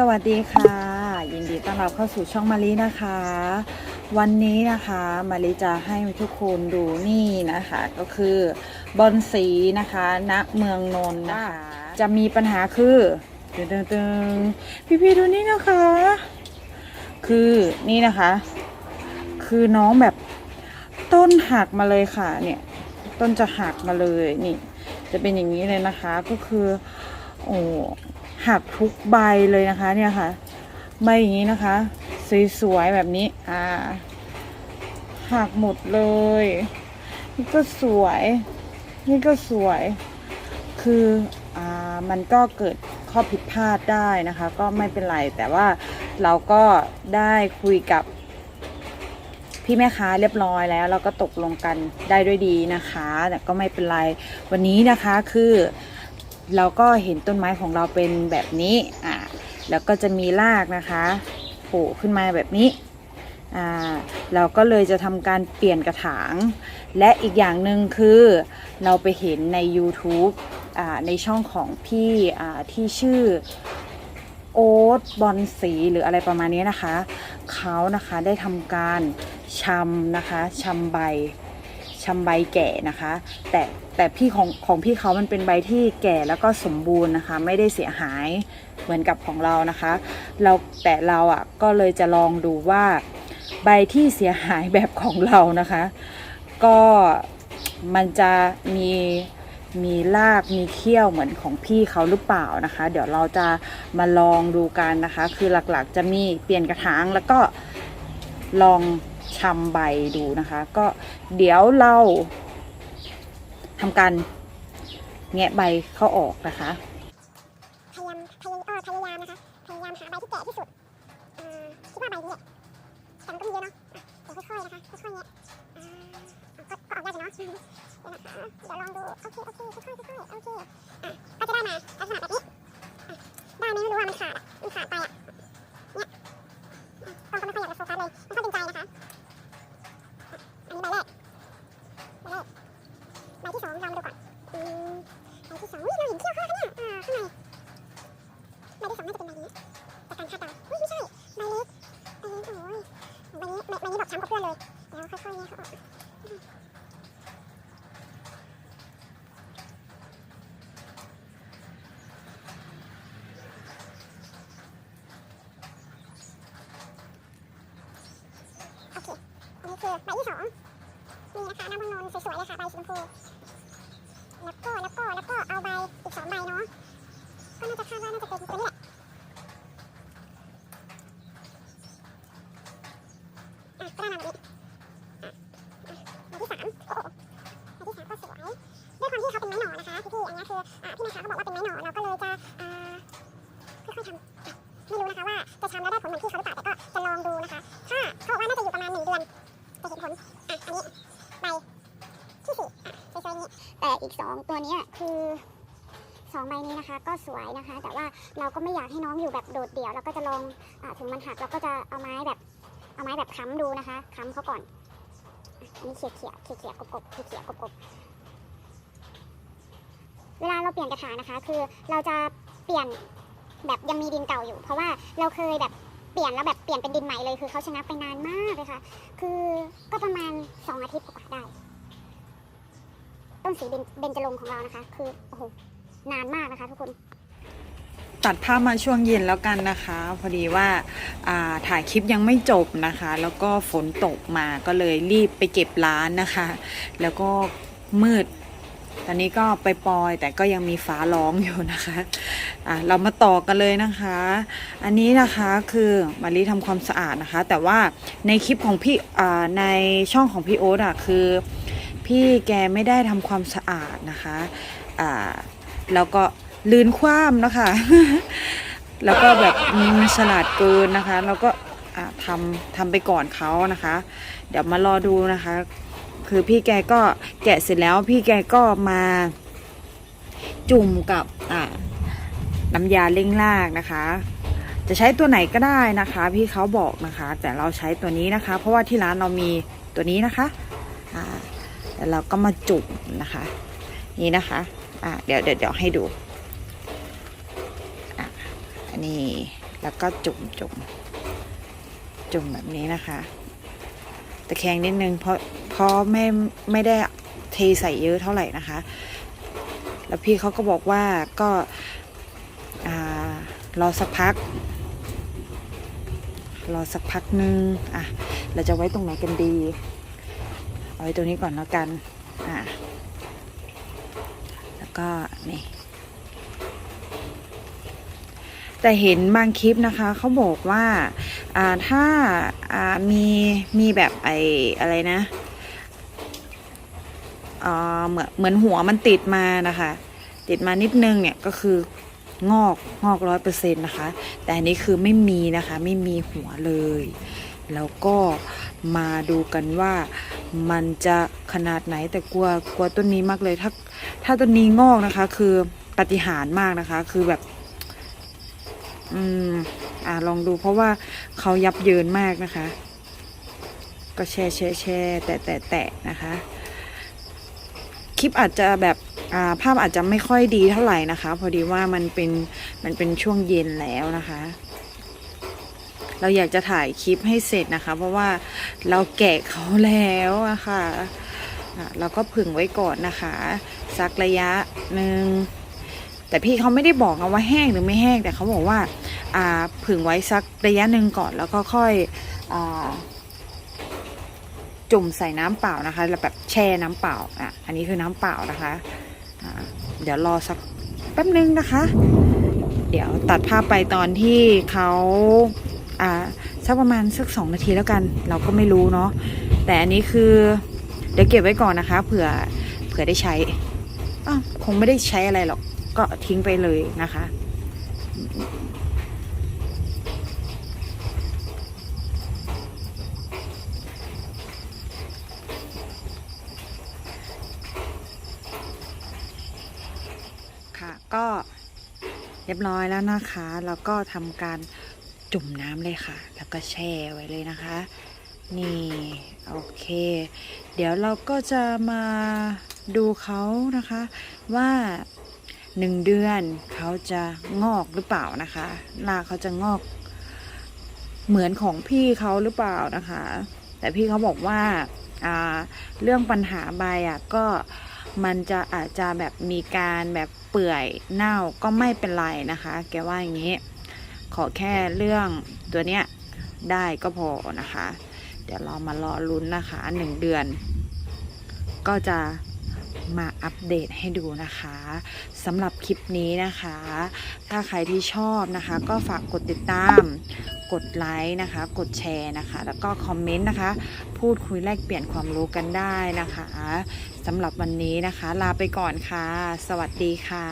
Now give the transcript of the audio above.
สวัสดีค่ะ ยินดีต้อนรับเข้าสู่ช่องมารีนะคะ วันนี้นะคะมารีจะให้ทุกคนดูนี่นะคะ ก็คือบอลสีนะคะณเมืองนนท์นะคะ จะมีปัญหาคือตึงตึงพี่ๆดูนี่นะคะ คือนี่นะคะ คือน้องแบบต้นหักมาเลยค่ะเนี่ย ต้นจะหักมาเลยนี่ จะเป็นอย่างนี้เลยนะคะก็คือ โอ้ หักทุกใบเลยนะคะ เนี่ยค่ะ ใบอย่างนี้นะคะ สวยๆแบบนี้ อ่า หักหมดเลย นี่ก็สวย นี่ก็สวย คืออ่ามันก็เกิดข้อผิดพลาดได้นะคะ ก็ไม่เป็นไร แต่ว่าเราก็ได้คุยกับพี่แม่ค้าเรียบร้อยแล้วเราก็ตกลงกันได้ด้วยดีนะคะ แต่ก็ไม่เป็นไร วันนี้นะคะคือ เราก็เห็นต้นไม้ของเราเป็นแบบนี้อ่าแล้วก็จะมีรากนะคะโผล่ขึ้นมาแบบนี้อ่าเราก็เลยจะทำการเปลี่ยนกระถาง และอีกอย่างหนึ่งคือเราไปเห็นใน YouTube อ่าในช่องของพี่อ่าที่ชื่อโอ๊ตบอลสีหรืออะไรประมาณนี้นะคะ เขานะคะได้ทำการชำนะคะชำใบ ชำใบแก่นะคะ แต่แต่พี่ของของพี่เขามันเป็นใบที่แก่แล้วก็สมบูรณ์นะคะ ไม่ได้เสียหายเหมือนกับของเรานะคะ เราแต่เราอะก็เลยจะลองดูว่าใบที่เสียหายแบบของเรานะคะ ก็มันจะมีมีรากมีเขี้ยวเหมือนของพี่เขาหรือเปล่านะคะ เดี๋ยวเราจะมาลองดูกันนะคะ คือหลักๆจะมีเปลี่ยนกระถางแล้วก็ลอง ชำใบดูนะคะ ก็เดี๋ยวเราทำการแงะใบเข้าออกนะคะพยายามพยายามพยายามนะคะพยายามหาใบที่แก่ที่สุดคิดว่าใบนี้แหละแต่มันก็มีเยอะเนาะเดี๋ยวค่อยๆนะคะค่อยๆเนี้ยอ่ก็ออกยากอยู่เนาะเดี๋ยวลองดูโอเคโอเคค่อยๆค่อยๆโอเคอะก็จะได้มาลักษณะแบบนี้ได้ไหมไม่รู้ว่ามันขาดอะมันขาดไปอะ ค่อยๆเนี่ยเขาออกโอเคนี่คือใบที่สองนี่นะคะน้ำมันนนสวยๆเลยค่ะใบสีชมพูแล้วก็แล้วก็แล้วก็เอาใบอีกสองใบเนาะก็น่าจะคาดว่าน่าจะเป็นตัวนี้แหละก็ได้มาแบบนี้อะอะใบที่สามโอ้โหใบที่สามก็สวย ด้วยความที่เขาเป็นไม้หน่อ นะคะพี่ๆอันนี้คือพี่แม่ค้าเขาบอกว่าเป็นไม้หน่อเราก็เลยจะค่อยๆทำไม่รู้นะคะว่าจะทำแล้วได้ผลเหมือนพี่เขาหรือเปล่าแต่ก็จะลองดูนะคะถ้าเขาบอกว่าน่าจะอยู่ประมาณหนึ่งเดือนจะเห็นผลอะอันนี้ใบที่สี่อะสวยๆนี้แต่อีกสองตัวนี้คือสองใบนี้นะคะก็สวยนะคะ แต่ว่าเราก็ไม่อยากให้น้องอยู่แบบโดดเดี่ยว เราก็จะลองอถึงมันหักเราก็จะเอาไม้แบบ เอาไม้แบบค้ำดูนะคะค้ำเขาก่อนอันนี้เขี่ยเขี่ยเขี่ยเขี่ยกบกบเขี่ยเขี่ยกบกบ เวลาเราเปลี่ยนกระถางนะคะ คือเราจะเปลี่ยนแบบยังมีดินเก่าอยู่ เพราะว่าเราเคยแบบเปลี่ยนแล้วแบบเปลี่ยนเป็นดินใหม่เลยคือเขาชนะไปนานมากเลยค่ะ คือก็ประมาณสองอาทิตย์กว่าได้ ต้นสีเบญจรงของเรานะคะ คือโอ้โหนานมากนะคะทุกคนตัดภาพมาช่วงเย็นแล้วกันนะคะ พอดีว่าอ่าถ่ายคลิปยังไม่จบนะคะ แล้วก็ฝนตกมาก็เลยรีบไปเก็บร้านนะคะ แล้วก็มืด ตอนนี้ก็ไปปลอยแต่ก็ยังมีฟ้าร้องอยู่นะคะอะเรามาต่อกันเลยนะคะ อันนี้นะคะคือมารีทำความสะอาดนะคะ แต่ว่าในคลิปของพี่อ่าในช่องของพี่โอ๊ตอะคือ พี่แกไม่ได้ทำความสะอาดนะคะอ่าแล้วก็ลืนคว้ามนะคะ แล้วก็แบบฉลาดเกินนะคะ แล้วก็อ่าทำทำไปก่อนเขานะคะ เดี๋ยวมารอดูนะคะ คือพี่แกก็แกะเสร็จแล้วพี่แกก็มาจุ่มกับน้ำยาเร่งรากนะคะ จะใช้ตัวไหนก็ได้นะคะ พี่เขาบอกนะคะ แต่เราใช้ตัวนี้นะคะ เพราะว่าที่ร้านเรามีตัวนี้นะคะแล้วเราก็มาจุ่มนะคะ นี่นะคะอ่าเดี๋ยวเดี๋ยวเดี๋ยวให้ดูอันนี้แล้วก็จุ่มจุ่มจุ่มแบบนี้นะคะ ตะแคงนิดนึงเพราะ เพราะไม่ไม่ได้เทใส่เยอะเท่าไหร่นะคะ แล้วพี่เขาก็บอกว่าก็รอสักพัก รอสักพักนึงอะเราจะไว้ตรงไหนกันดี เอาไว้ตรงนี้ก่อนแล้วกันอะแล้วก็นี่แต่เห็นบางคลิปนะคะเขาบอกว่าอ่าถ้ามีมีแบบไออะไรนะ เหมือนเหมือนหัวมันติดมานะคะ ติดมานิดนึงเนี่ยก็คืองอกงอกร้อยเปอร์เซ็นต์นะคะ แต่อันนี้คือไม่มีนะคะ ไม่มีหัวเลย แล้วก็มาดูกันว่ามันจะขนาดไหนแต่กลัวกลัวต้นนี้มากเลย ถ้าถ้าต้นนี้งอกนะคะ คือปฏิหารมากนะคะ คือแบบ อืม อ่าลองดูเพราะว่าเขายับเยินมากนะคะ ก็แช่แช่แช่แตะแตะแตะนะคะ ลิปอาจจะแบบาภาพอาจจะไม่ค่อยดีเท่าไหร่นะคะ พอดีว่ามันเป็นมันเป็นช่วงเย็นแล้วนะคะ เราอยากจะถ่ายคลิปให้เสร็จนะคะ เพราะว่าเราแกะเขาแล้วอะคะอะเราก็ผึ่งไว้ก่อนนะคะสักระยะหนึ่งแต่พี่เขาไม่ได้บอกนะว่าแห้งหรือไม่แห้งแต่เขาบอกว่าอ่าผึ่งไว้สักระยะหนึ่งก่อนแล้วก็ค่อยอ่า จุ่มใส่น้ำเปล่านะคะแล้วแบบแช่น้ำเปล่าอะอันนี้คือน้ำเปล่านะคะอ่าเดี๋ยวรอสักแป๊บนึงนะคะ เดี๋ยวตัดภาพไปตอนที่เขาอ่าสักประมาณสักสองนาทีแล้วกัน เราก็ไม่รู้เนาะแต่อันนี้คือเดี๋ยวเก็บไว้ก่อนนะคะเผื่อเผื่อได้ใช้อ้าวคงไม่ได้ใช้อะไรหรอกก็ทิ้งไปเลยนะคะก็ เรียบร้อยแล้วนะคะ แล้วก็ทำการจุ่มน้ำเลยค่ะ แล้วก็แช่ไว้เลยนะคะ นี่โอเค เดี๋ยวเราก็จะมาดูเขานะคะ ว่าหนึ่งเดือนเขาจะงอกหรือเปล่านะคะราเขาจะงอก เหมือนของพี่เขาหรือเปล่านะคะ แต่พี่เขาบอกว่าอ่าเรื่องปัญหาใบอะก็มันจะอาจจะแบบมีการแบบ เปื่อยเน่าก็ไม่เป็นไรนะคะ แกว่าอย่างนี้ ขอแค่เรื่องตัวเนี้ยได้ก็พอนะคะ เดี๋ยวเรามารอลุ้นนะคะหนึ่งเดือน ก็จะ มาอัปเดตให้ดูนะคะสำหรับคลิปนี้นะคะ ถ้าใครที่ชอบนะคะ ก็ฝากกดติดตาม กดไลค์นะคะ กดแชร์นะคะ แล้วก็คอมเมนต์นะคะ พูดคุยแลกเปลี่ยนความรู้กันได้นะคะสำหรับวันนี้นะคะ ลาไปก่อนค่ะ สวัสดีค่ะ